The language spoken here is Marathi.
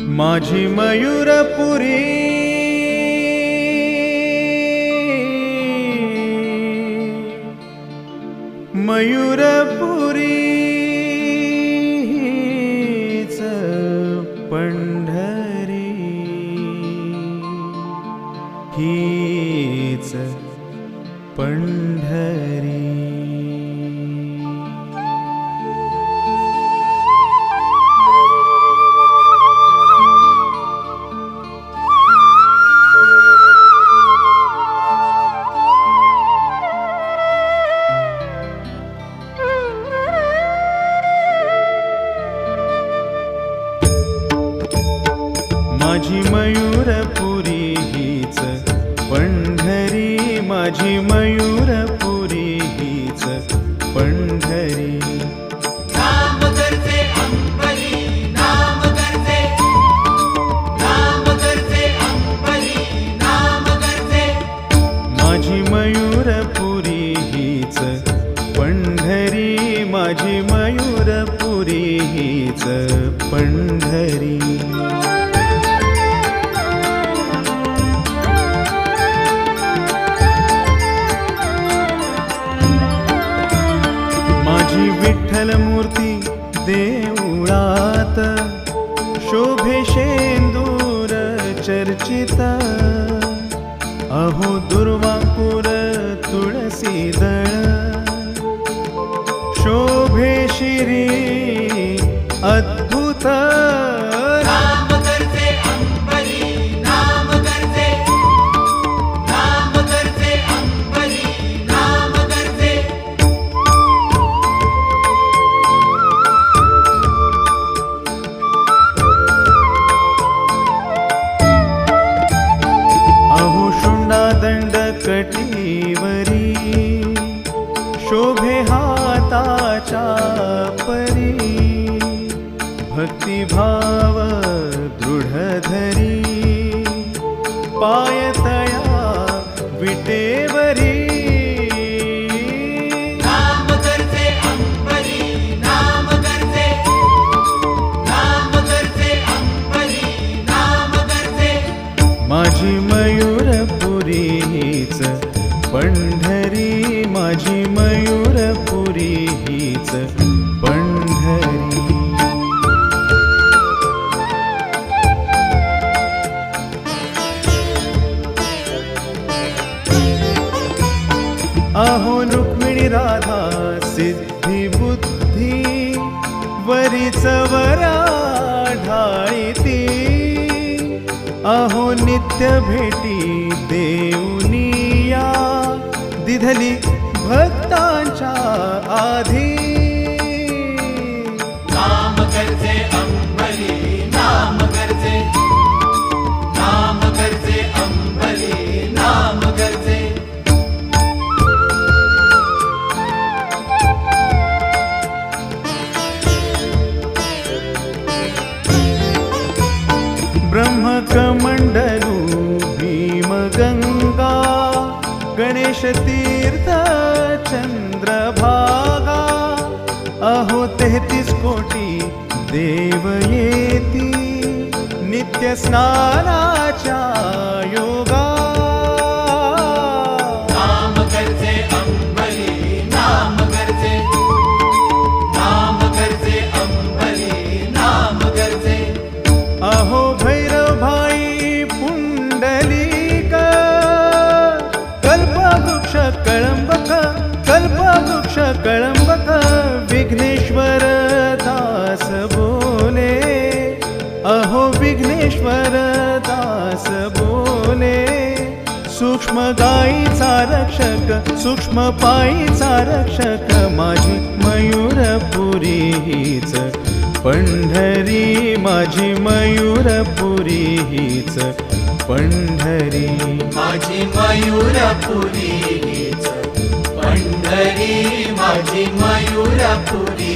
माझी मयूरपुरी. मयूरपुरी पंढरी. हीच पंढरी. माझी मयूरपुरी हीच पंढरी. माझी मयूरपुरी हीच पंढरी माझी मयूरपुरी हीच पंढरी माझी मयूरपुरी हीच पंढरी. तुळसी दळ. शोभे शिरी अद्भुत. नाम हो नित्य भेटी देऊनिया. दिधली भक्तांच्या आधी गंगा गणेश तीर्थ चंद्रभागा अहो तेहतीस कोटी देव येती नित्य स्नानाच्या विघ्नेश्वर दास बोले सूक्ष्म गायीचा रक्षक सूक्ष्म पायीचा रक्षक माझी मयूरपुरी हीच. पंढरी माझी मयूरपुरी हीच. पंढरी माझी मयूरपुरी हीच. पंढरी माझी मयूरपुरी